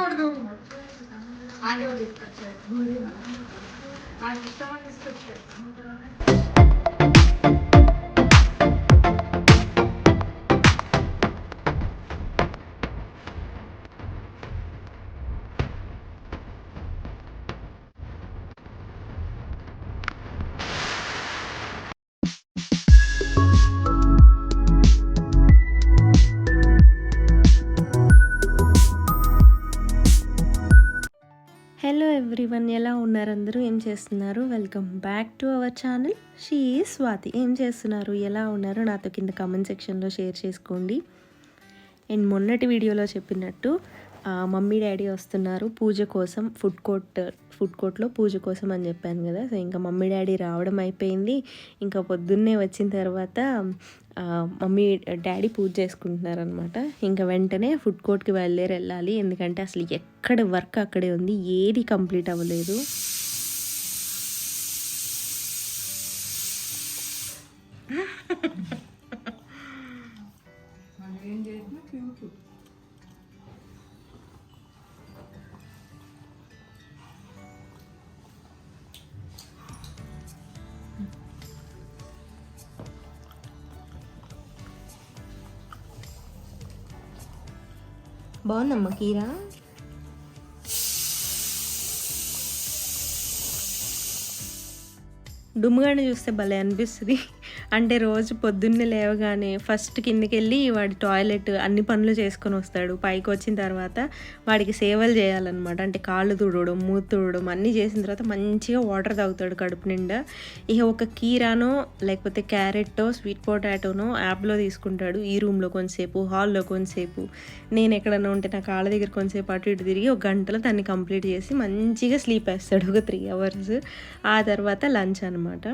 తినకూడదు ఆడే తీసుకొచ్చారు. నాకు ఇష్టమని తీసుకొచ్చాడు ఎవ్రీవన్ ఎలా ఉన్నారు? అందరూ ఏం చేస్తున్నారు? Welcome back to our channel. She Swathi. ఏం చేస్తున్నారు? ఎలా ఉన్నారు? నాతో కింద కామెంట్ సెక్షన్లో షేర్ చేసుకోండి. అండ్ మొన్నటి వీడియోలో చెప్పినట్టు మమ్మీ డాడీ వస్తున్నారు పూజ కోసం ఫుడ్ కోర్ట్ ఫుడ్ కోర్ట్లో పూజ కోసం అని చెప్పాను కదా. సో ఇంకా మమ్మీ డాడీ రావడం అయిపోయింది. ఇంకా పొద్దున్నే వచ్చిన తర్వాత మమ్మీ డాడీ పూజ చేసుకుంటున్నారు అనమాట ఇంకా వెంటనే ఫుడ్ కోర్ట్కి బయలుదేరి వెళ్ళాలి. ఎందుకంటే అసలు ఎక్కడ వర్క్ అక్కడే ఉంది. ఏది కంప్లీట్ అవ్వలేదు. బాగుందమ్మా కీరా? డుమ్ముగానే చూస్తే భలే అనిపిస్తుంది. అంటే రోజు పొద్దున్నే లేవగానే ఫస్ట్ కిందకి వెళ్ళి వాడి టాయిలెట్ అన్ని పనులు చేసుకొని వస్తాడు. పైకి వచ్చిన తర్వాత వాడికి సేవలు చేయాలన్నమాట. అంటే కాళ్ళు తుడవడం మూతి తుడవడం అన్నీ చేసిన తర్వాత మంచిగా వాటర్ తాగుతాడు కడుపు నిండా. ఇక ఒక కీరానో లేకపోతే క్యారెట్టో స్వీట్ పొటాటోనో యాప్లో తీసుకుంటాడు. ఈ రూమ్లో కొంతసేపు హాల్లో కొంతసేపు. నేను ఎక్కడన్నా ఉంటే నా కాళ్ళ దగ్గర కొంతసేపు అటు ఇటు తిరిగి ఒక గంటలో దాన్ని కంప్లీట్ చేసి మంచిగా స్లీప్ వేస్తాడు ఒక త్రీ అవర్స్ ఆ తర్వాత లంచ్ అనమాట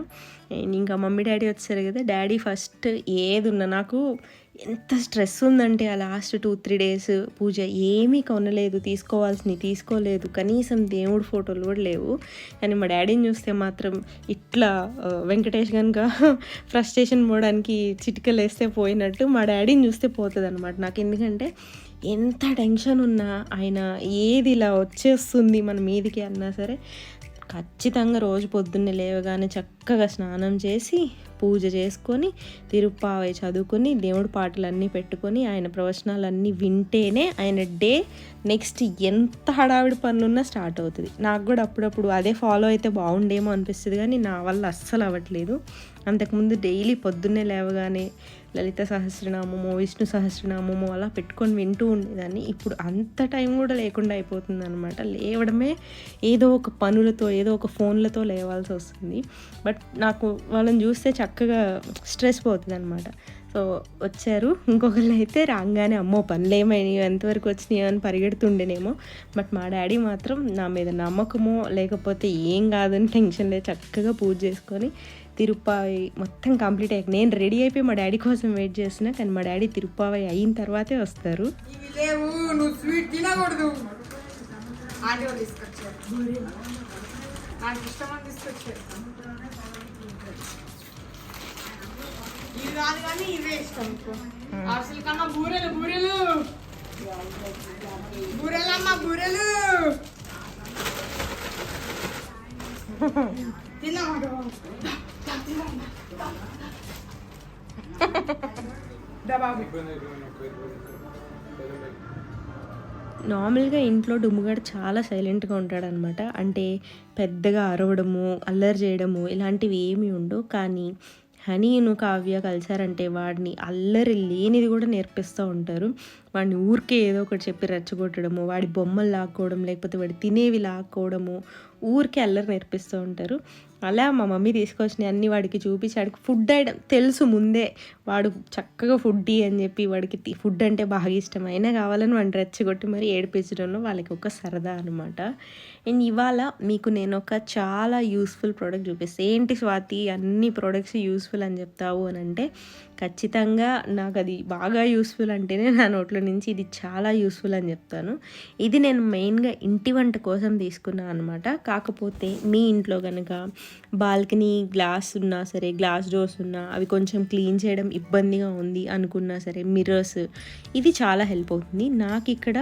ఇంకా మమ్మీ డాడీ వచ్చారు కదా డాడీ ఫస్ట్ ఏది ఉన్నా నాకు ఎంత స్ట్రెస్ ఉందంటే ఆ last two three days puja ఏమీ కొనలేదు తీసుకోవాల్సినవి తీసుకోలేదు కనీసం దేవుడు ఫోటోలు కూడా లేవు. కానీ మా డాడీని చూస్తే మాత్రం ఇట్లా వెంకటేష్ కనుక ఫ్రస్ట్రేషన్ పోవడానికి చిటికలు వేస్తే పోయినట్టు మా డాడీని చూస్తే పోతుంది అనమాట నాకు ఎందుకంటే ఎంత టెన్షన్ ఉన్నా ఆయన ఏది ఇలా వచ్చేస్తుంది మన మీదికి అన్నా సరే ఖచ్చితంగా రోజు పొద్దున్నే లేవగానే చక్కగా స్నానం చేసి పూజ చేసుకొని తిరుప్పావై చదువుకొని దేవుడి పాటలన్నీ పెట్టుకొని ఆయన ప్రవచనాలన్నీ వింటేనే ఆయన డే నెక్స్ట్ ఎంత హడావిడి పనులున్నా స్టార్ట్ అవుతుంది. నాకు కూడా అప్పుడప్పుడు అదే ఫాలో అయితే బాగుండేమో అనిపిస్తుంది కానీ నా వల్ల అస్సలు అవ్వట్లేదు. అంతకుముందు డైలీ పొద్దున్నే లేవగానే లలిత సహస్రనామము విష్ణు సహస్రనామము అలా పెట్టుకొని వింటూ ఉండేదాన్ని. ఇప్పుడు అంత టైం కూడా లేకుండా అయిపోతుంది అనమాట లేవడమే ఏదో ఒక పనులతో ఏదో ఒక ఫోన్లతో లేవాల్సి వస్తుంది. బట్ నాకు వాళ్ళని చూస్తే చక్కగా స్ట్రెస్ పోతుంది అనమాట సో వచ్చారు. ఇంకొకళ్ళు అయితే రాగానే అమ్మో పనులు ఏమైనాయో ఎంతవరకు వచ్చినాయో అని పరిగెడుతుండేనేమో. బట్ మా డాడీ మాత్రం నా మీద నమ్మకమో లేకపోతే ఏం కాదని టెన్షన్ లేదు చక్కగా పూజ చేసుకొని తిరుప్పావి మొత్తం కంప్లీట్ అయ్యాక నేను రెడీ అయిపోయి మా డాడీ కోసం వెయిట్ చేస్తున్నా కానీ మా డాడీ తిరుప్పావి అయిన తర్వాతే వస్తారు. బూరెలు బూరెలు. బూరెలమ్మ బూరెలు. తిన్నాడు బాబు నార్మల్గా ఇంట్లో డుమ్ముగాడు చాలా సైలెంట్గా ఉంటాడనమాట. అంటే పెద్దగా అరవడము అల్లరి చేయడము ఇలాంటివి ఏమి ఉండవు. కానీ హనీను కావ్య కలిసారంటే వాడిని అల్లరి లేనిది కూడా నేర్పిస్తూ ఉంటారు. వాడిని ఊరికే ఏదో ఒకటి చెప్పి రెచ్చగొట్టడము వాడి బొమ్మలు లాక్కోవడం లేకపోతే వాడి తినేవి లాక్కోవడము ఊరికే అల్లరి నేర్పిస్తూ ఉంటారు. అలా మా మమ్మీ తీసుకొచ్చినాయి అన్ని వాడికి చూపించి వాడికి ఫుడ్ ఐటమ్ తెలుసు ముందే. వాడు చక్కగా ఫుడ్ అని చెప్పి వాడికి ఫుడ్ అంటే బాగా ఇష్టం. అయినా కావాలని వాడిని రెచ్చగొట్టి మరి ఏడిపించడంలో వాళ్ళకి ఒక సరదా అనమాట అండ్ ఇవాళ మీకు నేను ఒక చాలా యూస్ఫుల్ ప్రోడక్ట్ చూపిస్తాను ఏంటి స్వాతి అన్ని ప్రోడక్ట్స్ యూస్ఫుల్ అని చెప్తావు అని అంటే ఖచ్చితంగా నాకు అది బాగా యూస్ఫుల్ అంటేనే నా నోట్లో నుంచి ఇది చాలా యూస్ఫుల్ అని చెప్తాను. ఇది నేను మెయిన్గా ఇంటి వంట కోసం తీసుకున్నాను అనమాట కాకపోతే మీ ఇంట్లో కనుక బాల్కనీ గ్లాస్ ఉన్నా సరే గ్లాస్ డోర్స్ ఉన్నా అవి కొంచెం క్లీన్ చేయడం ఇబ్బందిగా ఉంది అనుకున్నా సరే మిర్రర్స్ ఇది చాలా హెల్ప్ అవుతుంది. నాకు ఇక్కడ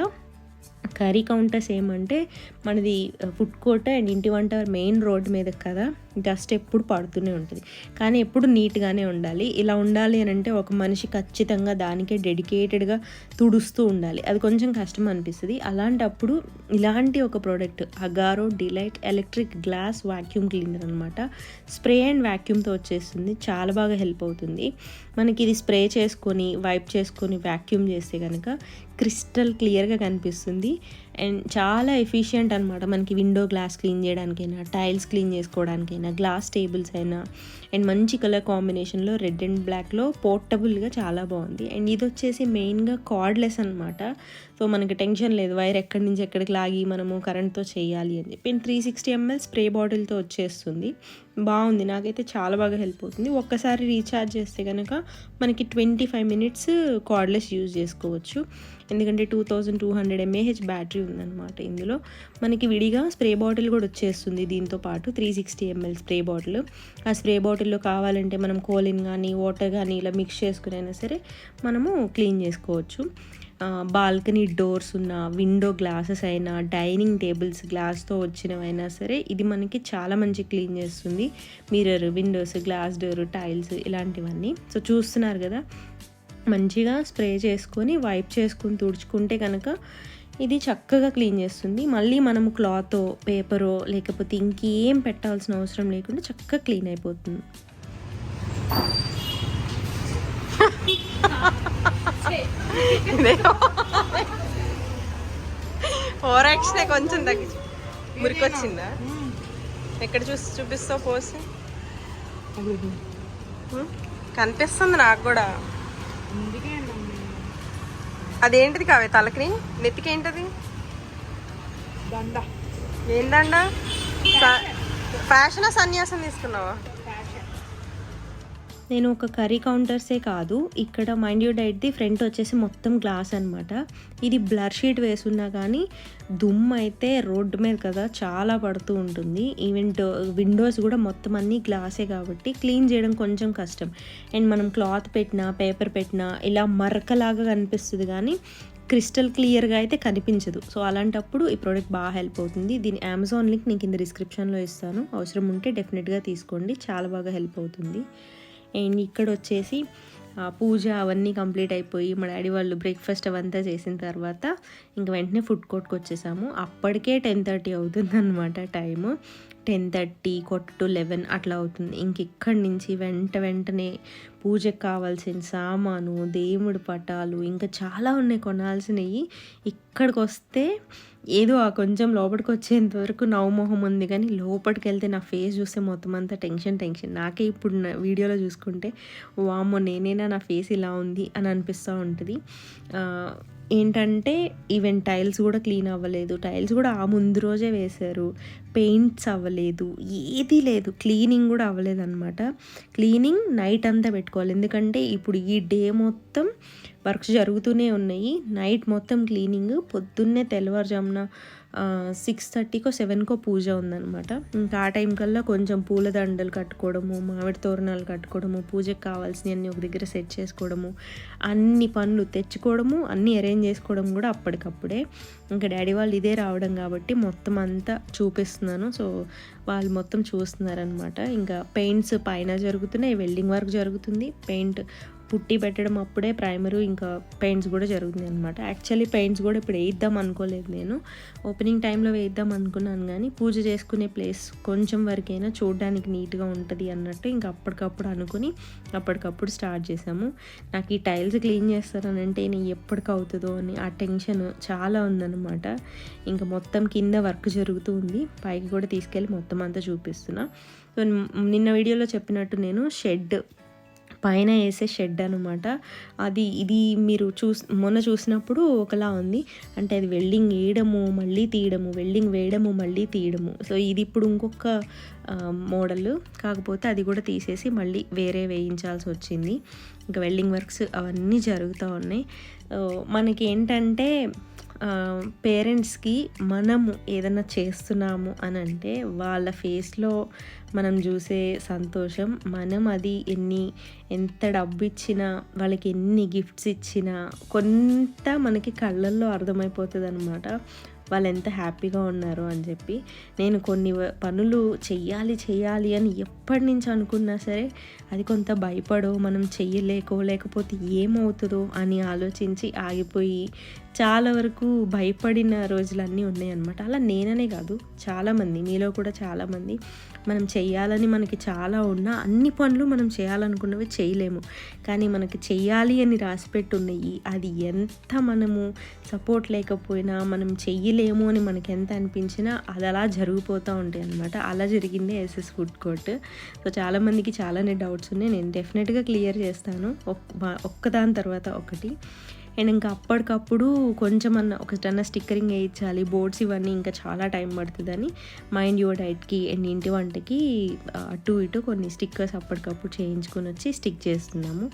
కర్రీ కౌంటర్స్ ఏమంటే మనది uh, ఫుడ్ కోర్ట్ అండ్ ఇంటి వంట మెయిన్ రోడ్ మీద కదా డస్ట్ ఎప్పుడు పడుతూనే ఉంటుంది. కానీ ఎప్పుడు నీట్గానే ఉండాలి. ఇలా ఉండాలి అని అంటే ఒక మనిషి ఖచ్చితంగా దానికే డెడికేటెడ్గా తుడుస్తూ ఉండాలి. అది కొంచెం కష్టం అనిపిస్తుంది. అలాంటప్పుడు ఇలాంటి ఒక product Agaro delight electric glass vacuum cleaner అనమాట స్ప్రే అండ్ వాక్యూమ్తో వచ్చేస్తుంది. చాలా బాగా హెల్ప్ అవుతుంది. మనకి ఇది స్ప్రే చేసుకొని వైప్ చేసుకొని వాక్యూమ్ చేస్తే కనుక క్రిస్టల్ క్లియర్గా కనిపిస్తుంది. అండ్ చాలా ఎఫిషియంట్ అనమాట మనకి విండో గ్లాస్ క్లీన్ చేయడానికైనా టైల్స్ క్లీన్ చేసుకోవడానికైనా. గ్లాస్ టేబుల్స్ అయినా అండ్ మంచి కలర్ కాంబినేషన్లో రెడ్ అండ్ బ్లాక్లో పోర్టబుల్గా చాలా బాగుంది. అండ్ ఇది వచ్చేసి మెయిన్గా కార్డ్లెస్ అనమాట సో మనకి టెన్షన్ లేదు వైర్ ఎక్కడి నుంచి ఎక్కడికి లాగి మనము కరెంట్తో చేయాలి అని చెప్పి. త్రీ సిక్స్టీ ఎంఎల్ స్ప్రే బాటిల్తో వచ్చేస్తుంది. బాగుంది. నాకైతే చాలా బాగా హెల్ప్ అవుతుంది. ఒక్కసారి రీఛార్జ్ చేస్తే కనుక మనకి twenty five minutes cordless use చేసుకోవచ్చు. ఎందుకంటే two thousand two hundred mAh battery ఉందన్నమాట ఇందులో. మనకి విడిగా స్ప్రే బాటిల్ కూడా వచ్చేస్తుంది దీంతో పాటు three sixty ml spray bottle. ఆ స్ప్రే బాటిల్లో కావాలంటే మనం కోలిన్ కానీ వాటర్ కానీ ఇలా మిక్స్ చేసుకునైనా సరే మనము క్లీన్ చేసుకోవచ్చు. బాల్కనీ డోర్స్ ఉన్న విండో గ్లాసెస్ అయినా డైనింగ్ టేబుల్స్ గ్లాస్తో వచ్చినవైనా సరే ఇది మనకి చాలా మంచి క్లీన్ చేస్తుంది. Mirror windows glass door tiles ఇలాంటివన్నీ. సో చూస్తున్నారు కదా మంచిగా స్ప్రే చేసుకొని వైప్ చేసుకుని తుడుచుకుంటే కనుక ఇది చక్కగా క్లీన్ చేస్తుంది. మళ్ళీ మనము క్లాతో పేపరో లేకపోతే ఇంకేం పెట్టాల్సిన అవసరం లేకుండా చక్కగా క్లీన్ అయిపోతుంది. ఓవర్ యాక్షన్ కొంచెం తగ్గించు మురికొచ్చిందా? ఎక్కడ చూసి చూపిస్తావు పోసి? కనిపిస్తుంది నాకు కూడా. అదేంటిది కావే తలకి? నెత్తికి ఏంటది? దండ. ఏందండ ఫ్యాషన్ సన్యాసం తీసుకున్నావా? నేను ఒక కర్రీ కౌంటర్సే కాదు ఇక్కడ మైండ్ యూ డైట్ది ఫ్రంట్ వచ్చేసి మొత్తం గ్లాస్ అనమాట ఇది బ్లర్ షీట్ వేసున్నా కానీ దుమ్ము అయితే రోడ్డు మీద కదా చాలా పడుతూ ఉంటుంది. ఈవెన్ విండోస్ కూడా మొత్తం అన్నీ గ్లాసే కాబట్టి క్లీన్ చేయడం కొంచెం కష్టం. అండ్ మనం క్లాత్ పెట్టినా పేపర్ పెట్టినా ఇలా మరకలాగా కనిపిస్తుంది కానీ క్రిస్టల్ క్లియర్గా అయితే కనిపించదు. సో అలాంటప్పుడు ఈ ప్రోడక్ట్ బాగా హెల్ప్ అవుతుంది. దీని అమెజాన్ లింక్ నేను కింద డిస్క్రిప్షన్లో ఇస్తాను. అవసరం ఉంటే డెఫినెట్గా తీసుకోండి. చాలా బాగా హెల్ప్ అవుతుంది. అండ్ ఇక్కడ వచ్చేసి పూజ అవన్నీ కంప్లీట్ అయిపోయి మా డాడీ వాళ్ళు బ్రేక్ఫాస్ట్ అవంతా చేసిన తర్వాత ఇంక వెంటనే ఫుడ్ కోర్ట్కి వచ్చేసాము. అప్పటికే టెన్ థర్టీ అవుతుంది అనమాట టైము. టెన్ థర్టీ కొట్టు టు లెవెన్ అట్లా అవుతుంది. ఇంక ఇక్కడి నుంచి వెంట వెంటనే పూజకు కావాల్సిన సామాను దేవుడి పటాలు ఇంకా చాలా ఉన్నాయి కొనాల్సినవి. ఇక్కడికి వస్తే ఏదో ఆ కొంచెం లోపలికి వచ్చేంత వరకు నవ్వుమొహం ఉంది కానీ లోపలికి వెళ్తే నా ఫేస్ చూస్తే మొత్తం అంతా టెన్షన్ టెన్షన్. నాకే ఇప్పుడు వీడియోలో చూసుకుంటే వామ్మో నేనేనా నా ఫేస్ ఇలా ఉంది అని అనిపిస్తూ ఉంటుంది. ఏంటంటే ఈవెన్ టైల్స్ కూడా క్లీన్ అవ్వలేదు. టైల్స్ కూడా ఆ ముందు రోజే వేశారు. పెయింట్స్ అవ్వలేదు. ఏది లేదు. క్లీనింగ్ కూడా అవ్వలేదు అనమాట క్లీనింగ్ నైట్ అంతా పెట్టుకోవాలి. ఎందుకంటే ఇప్పుడు ఈ డే మొత్తం వర్క్స్ జరుగుతూనే ఉన్నాయి. నైట్ మొత్తం క్లీనింగ్ పొద్దున్నే తెల్లవారుజామున సిక్స్ థర్టీకో సెవెన్కో పూజ ఉందన్నమాట. ఇంకా ఆ టైం కల్లా కొంచెం పూల దండలు కట్టుకోవడము మామిడి తోరణాలు కట్టుకోవడము పూజకు కావాల్సినవి అన్నీ ఒక దగ్గర సెట్ చేసుకోవడము అన్ని పనులు తెచ్చుకోవడము అన్నీ అరేంజ్ చేసుకోవడం కూడా అప్పటికప్పుడే. ఇంకా డాడీ వాళ్ళు ఇదే రావడం కాబట్టి మొత్తం అంతా చూపిస్తున్నాను. సో వాళ్ళు మొత్తం చూస్తున్నారనమాట ఇంకా పెయింట్స్ పైన జరుగుతున్నాయి వెల్డింగ్ వర్క్ జరుగుతుంది. పెయింట్ పుట్టి పెట్టడం అప్పుడే ప్రైమరు ఇంకా పెయింట్స్ కూడా జరుగుతుంది అనమాట యాక్చువల్లీ పెయింట్స్ కూడా ఇప్పుడు వేయిద్దాం అనుకోలేదు నేను. ఓపెనింగ్ టైంలో వేయిద్దాం అనుకున్నాను కానీ పూజ చేసుకునే ప్లేస్ కొంచెం వరకైనా చూడడానికి నీట్గా ఉంటుంది అన్నట్టు ఇంకా అప్పటికప్పుడు అనుకుని అప్పటికప్పుడు స్టార్ట్ చేసాము నాకు ఈ టైల్స్ క్లీన్ చేస్తారనంటే నేను ఎప్పటికి అవుతుందో అని ఆ టెన్షన్ చాలా ఉందన్నమాట. ఇంకా మొత్తం కింద వర్క్ జరుగుతూ ఉంది. పైకి కూడా తీసుకెళ్ళి మొత్తం అంతా చూపిస్తున్నా. సో నిన్న వీడియోలో చెప్పినట్టు నేను షెడ్ పైన వేసే షెడ్ అనమాట అది ఇది మీరు చూస్ మొన్న చూసినప్పుడు ఒకలా ఉంది. అంటే అది వెల్డింగ్ వేయడము మళ్ళీ తీయడము వెల్డింగ్ వేయడము మళ్ళీ తీయడము. సో ఇది ఇప్పుడు ఇంకొక మోడల్. కాకపోతే అది కూడా తీసేసి మళ్ళీ వేరే వేయించాల్సి వచ్చింది. ఇంకా వెల్డింగ్ వర్క్స్ అవన్నీ జరుగుతూ ఉన్నాయి. మనకి ఏంటంటే పేరెంట్స్కి మనము ఏదైనా చేస్తున్నాము అని అంటే వాళ్ళ ఫేస్లో మనం చూసే సంతోషం మనం అది ఎన్ని ఎంత డబ్బు ఇచ్చినా వాళ్ళకి ఎన్ని గిఫ్ట్స్ ఇచ్చినా కొంత మనకి కళ్ళల్లో అర్థమైపోతుంది అనమాట వాళ్ళు ఎంత హ్యాపీగా ఉన్నారు అని చెప్పి నేను కొన్ని పనులు చెయ్యాలి చెయ్యాలి అని ఎప్పటి నుంచి అనుకున్నా సరే అది కొంత భయపడో మనం చెయ్యలేకో లేకపోతే ఏమవుతుందో అని ఆలోచించి ఆగిపోయి చాలా వరకు భయపడిన రోజులన్నీ ఉన్నాయన్నమాట. అలా నేననే కాదు చాలామంది మీలో కూడా చాలామంది మనం చేయాలని మనకి చాలా ఉన్నా అన్ని పనులు మనం చేయాలనుకున్నవి చేయలేము. కానీ మనకి చెయ్యాలి అని రాసిపెట్టి ఉన్నాయి అది ఎంత మనము సపోర్ట్ లేకపోయినా మనం చెయ్యలేము అని మనకి ఎంత అనిపించినా అది అలా జరిగిపోతూ ఉంటాయి అనమాట అలా జరిగిందే ఎస్ఎస్ ఫుడ్ కోర్ట్. సో చాలామందికి చాలానే డౌట్స్ ఉన్నాయి. నేను డెఫినెట్గా క్లియర్ చేస్తాను. ఒక్క ఒక్కదాని తర్వాత ఒకటి. అండ్ ఇంకా అప్పటికప్పుడు కొంచెం అన్న ఒకటన్నా స్టిక్కరింగ్ వేయించాలి బోర్డ్స్ ఇవన్నీ ఇంకా చాలా టైం పడుతుందని మైండ్ యువర్ డైట్కి అండ్ ఇంటి వంటకి అటు ఇటు కొన్ని స్టిక్కర్స్ అప్పటికప్పుడు చేయించుకొని వచ్చి స్టిక్ చేస్తున్నాము.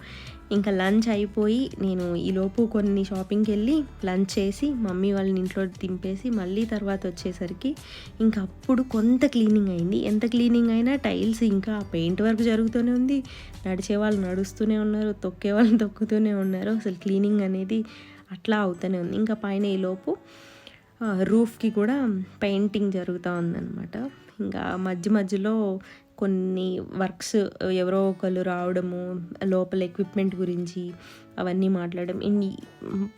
ఇంకా లంచ్ అయిపోయి నేను ఈలోపు కొన్ని షాపింగ్కి వెళ్ళి లంచ్ చేసి మమ్మీ వాళ్ళని ఇంట్లో దింపేసి మళ్ళీ తర్వాత వచ్చేసరికి ఇంకా అప్పుడు కొంత క్లీనింగ్ అయింది. ఎంత క్లీనింగ్ అయినా టైల్స్ ఇంకా పెయింట్ వర్క్ జరుగుతూనే ఉంది. నడిచే వాళ్ళు నడుస్తూనే ఉన్నారు తొక్కే వాళ్ళు తొక్కుతూనే ఉన్నారు. అసలు క్లీనింగ్ అనేది అట్లా అవుతూనే ఉంది. ఇంకా పైన ఈలోపు రూఫ్కి కూడా పెయింటింగ్ జరుగుతూ ఉందన్నమాట. ఇంకా మధ్య మధ్యలో కొన్ని వర్క్స్ ఎవరో ఒకళ్ళు రావడము లోపల ఎక్విప్మెంట్ గురించి అవన్నీ మాట్లాడడం. ఇన్ని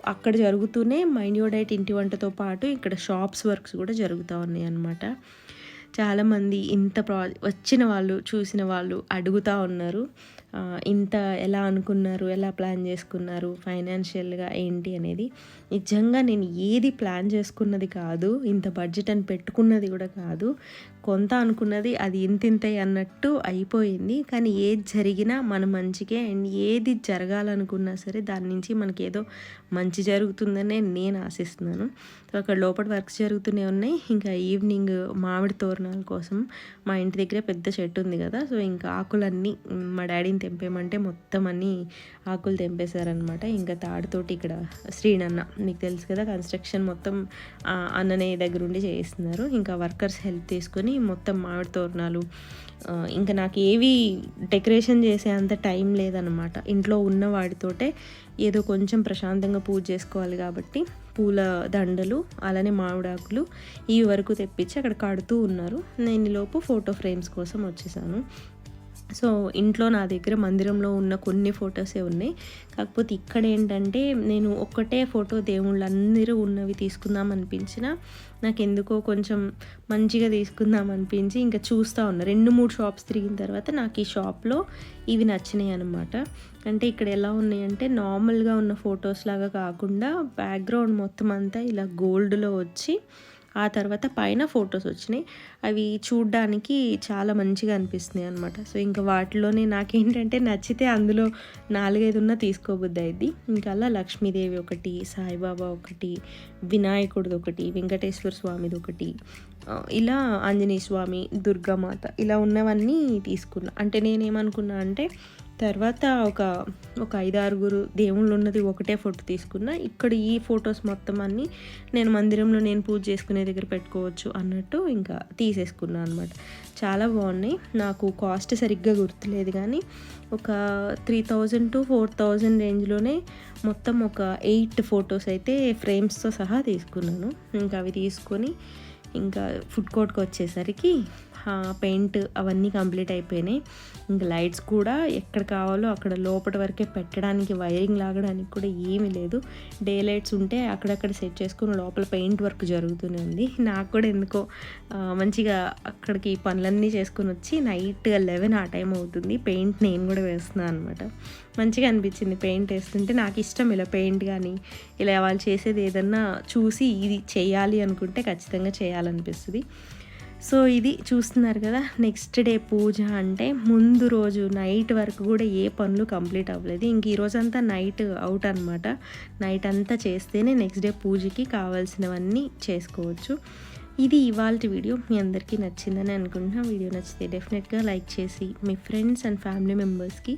అక్కడ జరుగుతూనే మైన్యూడైట్ ఇంటి వంటతో పాటు ఇక్కడ షాప్స్ వర్క్స్ కూడా జరుగుతూ ఉన్నాయి అన్నమాట. చాలామంది ఇంత ప్రా వచ్చిన వాళ్ళు చూసిన వాళ్ళు అడుగుతూ ఉన్నారు. ఇంత ఎలా అనుకున్నారు ఎలా ప్లాన్ చేసుకున్నారు ఫైనాన్షియల్గా ఏంటి అనేది. నిజంగా నేను ఏది ప్లాన్ చేసుకున్నది కాదు ఇంత బడ్జెట్ అని పెట్టుకున్నది కూడా కాదు. కొంత అనుకున్నది అది ఇంత ఇంత అన్నట్టు అయిపోయింది. కానీ ఏది జరిగినా మన మంచికే అండ్ ఏది జరగాలనుకున్నా సరే దాని నుంచి మనకి ఏదో మంచి జరుగుతుందనే నేను ఆశిస్తున్నాను. సో అక్కడ లోపల వర్క్స్ జరుగుతూనే ఉన్నాయి. ఇంకా ఈవినింగ్ మామిడి తోరణాల కోసం మా ఇంటి దగ్గర పెద్ద చెట్టు ఉంది కదా. సో ఇంకా ఆకులన్నీ మా డాడీ తెంపేమంటే తెంపేయమంటే మొత్తం అన్ని ఆకులు తెంపేశారనమాట ఇంకా తాడుతోటి ఇక్కడ శ్రీనన్న మీకు తెలుసు కదా కన్స్ట్రక్షన్ మొత్తం అన్ననే దగ్గర ఉండి చేస్తున్నారు ఇంకా వర్కర్స్ హెల్ప్ తీసుకొని మొత్తం మామిడి తోరణాలు ఇంకా నాకు ఏవి డెకరేషన్ చేసే అంత టైం లేదనమాట ఇంట్లో ఉన్న వాటితోటే ఏదో కొంచెం ప్రశాంతంగా పూజ చేసుకోవాలి కాబట్టి పూల దండలు అలానే మామిడాకులు ఈ వరకు తెప్పించి అక్కడ కడుతూ ఉన్నారు. నేను లోపు ఫోటో ఫ్రేమ్స్ కోసం వచ్చేసాను. సో ఇంట్లో నా దగ్గర మందిరంలో ఉన్న కొన్ని ఫొటోసే ఉన్నాయి. కాకపోతే ఇక్కడ ఏంటంటే నేను ఒక్కటే ఫోటో దేవుళ్ళు అందరూ ఉన్నవి తీసుకుందాం అనిపించిన నాకు ఎందుకో కొంచెం మంచిగా తీసుకుందాం అనిపించి ఇంకా చూస్తూ ఉన్నా. రెండు మూడు షాప్స్ తిరిగిన తర్వాత నాకు ఈ షాప్లో ఇవి నచ్చినాయి అనమాట అంటే ఇక్కడ ఎలా ఉన్నాయంటే నార్మల్గా ఉన్న ఫొటోస్ లాగా కాకుండా బ్యాక్గ్రౌండ్ మొత్తం అంతా ఇలా గోల్డ్లో వచ్చి ఆ తర్వాత పైన ఫొటోస్ వచ్చినాయి. అవి చూడ్డానికి చాలా మంచిగా అనిపిస్తున్నాయి అనమాట సో ఇంకా వాటిలోనే నాకేంటంటే నచ్చితే అందులో నాలుగైదు ఉన్న తీసుకోబుద్ది అయింది ఇంకా అలా లక్ష్మీదేవి ఒకటి సాయిబాబా ఒకటి వినాయకుడిది ఒకటి వెంకటేశ్వర స్వామిది ఒకటి ఇలా ఆంజనేయ స్వామి దుర్గామాత ఇలా ఉన్నవన్నీ తీసుకున్నా. అంటే నేనేమనుకున్నా అంటే తర్వాత ఒక ఒక ఐదు ఆరుగురు దేవుళ్ళు ఉన్నది ఒకటే ఫోటో తీసుకున్నా. ఇక్కడ ఈ ఫొటోస్ మొత్తం అన్నీ నేను మందిరంలో నేను పూజ చేసుకునే దగ్గర పెట్టుకోవచ్చు అన్నట్టు ఇంకా తీసేసుకున్నాను అనమాట చాలా బాగున్నాయి. నాకు కాస్ట్ సరిగ్గా గుర్తులేదు కానీ ఒక three thousand to four thousand రేంజ్లోనే మొత్తం ఒక ఎయిట్ ఫొటోస్ అయితే ఫ్రేమ్స్తో సహా తీసుకున్నాను. ఇంకా అవి తీసుకొని ఇంకా ఫుడ్ కోర్ట్కి వచ్చేసరికి పెయింట్ అవన్నీ కంప్లీట్ అయిపోయినాయి. ఇంకా లైట్స్ కూడా ఎక్కడ కావాలో అక్కడ లోపల వరకే పెట్టడానికి వైరింగ్ లాగడానికి కూడా ఏమీ లేదు. డే లైట్స్ ఉంటే అక్కడక్కడ సెట్ చేసుకుని లోపల పెయింట్ వర్క్ జరుగుతూనే ఉంది. నాకు కూడా ఎందుకో మంచిగా అక్కడికి పనులన్నీ చేసుకుని వచ్చి నైట్ లెవెన్ ఆ టైం అవుతుంది. పెయింట్ నేను కూడా వేస్తున్నాను అనమాట మంచిగా అనిపించింది పెయింట్ వేస్తుంటే. నాకు ఇష్టం ఇలా పెయింట్ కానీ ఇలా వాళ్ళు చేసేది ఏదన్నా చూసి ఇది చేయాలి అనుకుంటే ఖచ్చితంగా చేయాలనిపిస్తుంది. సో ఇది చూస్తున్నారు కదా నెక్స్ట్ డే పూజ అంటే ముందు రోజు నైట్ వరకు కూడా ఏ పనులు కంప్లీట్ అవ్వలేదు. ఇంక ఈరోజంతా నైట్ అవుట్ అనమాట నైట్ అంతా చేస్తేనే నెక్స్ట్ డే పూజకి కావాల్సినవన్నీ చేసుకోవచ్చు. ఇది ఇవాళ వీడియో. మీ అందరికీ నచ్చిందని అనుకుంటున్నా వీడియో నచ్చితే డెఫినెట్గా లైక్ చేసి మీ ఫ్రెండ్స్ అండ్ ఫ్యామిలీ మెంబర్స్కి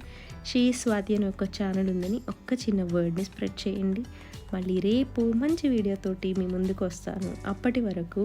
షీ స్వాతి అనే ఒక ఛానల్ ఉందని ఒక్క చిన్న వర్డ్ని స్ప్రెడ్ చేయండి. మళ్ళీ రేపు మంచి వీడియోతోటి మీ ముందుకు వస్తాను. అప్పటి వరకు